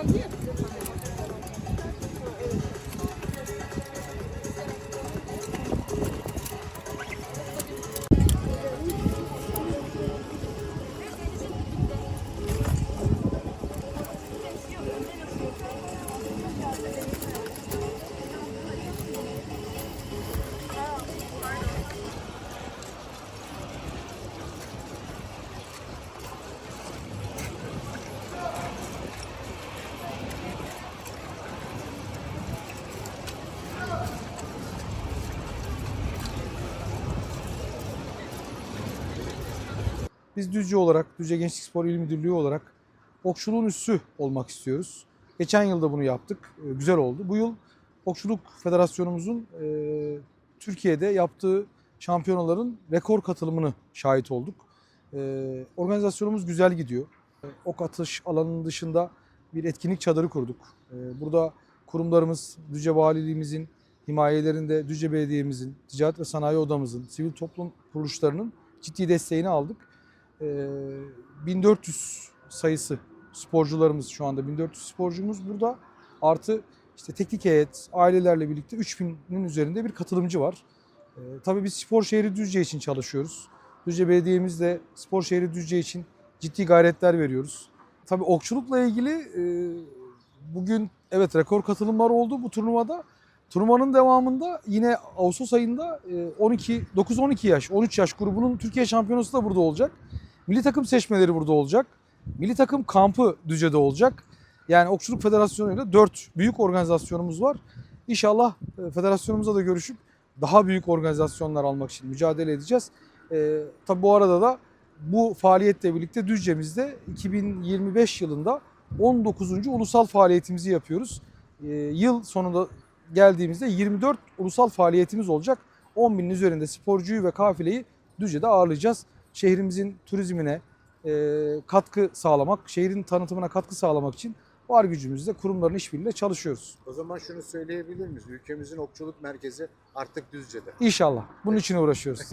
around here. Biz Düzce olarak, Düzce Gençlik Spor İl Müdürlüğü olarak okçuluğun üssü olmak istiyoruz. Geçen yılda bunu yaptık. Ee, Güzel oldu. Bu yıl Okçuluk Federasyonumuzun e, Türkiye'de yaptığı şampiyonaların rekor katılımını şahit olduk. Ee, Organizasyonumuz güzel gidiyor. Ee, Ok atış alanının dışında bir etkinlik çadırı kurduk. Ee, Burada kurumlarımız, Düzce Valiliğimizin himayelerinde Düzce Belediye'mizin, Ticaret ve Sanayi Odamızın, sivil toplum kuruluşlarının ciddi desteğini aldık. Ee, 1400 sayısı sporcularımız şu anda 1400 sporcumuz burada. Artı işte teknik heyet, ailelerle birlikte 3000'in üzerinde bir katılımcı var. Ee, tabii biz spor şehri Düzce için çalışıyoruz. Düzce Belediye'miz de spor şehri Düzce için ciddi gayretler veriyoruz. Tabii okçulukla ilgili e, bugün evet rekor katılımlar oldu bu turnuvada. Turnuvanın devamında yine Ağustos ayında e, 12 9-12 yaş, 13 yaş grubunun Türkiye şampiyonası da burada olacak. Milli takım seçmeleri burada olacak. Milli takım kampı Düzce'de olacak. Yani Okçuluk Federasyonu ile 4 büyük organizasyonumuz var. İnşallah e, federasyonumuza da görüşüp daha büyük organizasyonlar almak için mücadele edeceğiz. E, tabii bu arada da bu faaliyetle birlikte Düzce'mizde 2025 yılında 19. ulusal faaliyetimizi yapıyoruz. E, yıl sonunda geldiğimizde 24 ulusal faaliyetimiz olacak. 10 binin üzerinde sporcuyu ve kafileyi Düzce'de ağırlayacağız. Şehrimizin turizmine e, katkı sağlamak, şehrin tanıtımına katkı sağlamak için var gücümüzle kurumların işbirliğiyle çalışıyoruz. O zaman şunu söyleyebilir miyiz? Ülkemizin okçuluk merkezi artık Düzce'de. İnşallah. Bunun için uğraşıyoruz.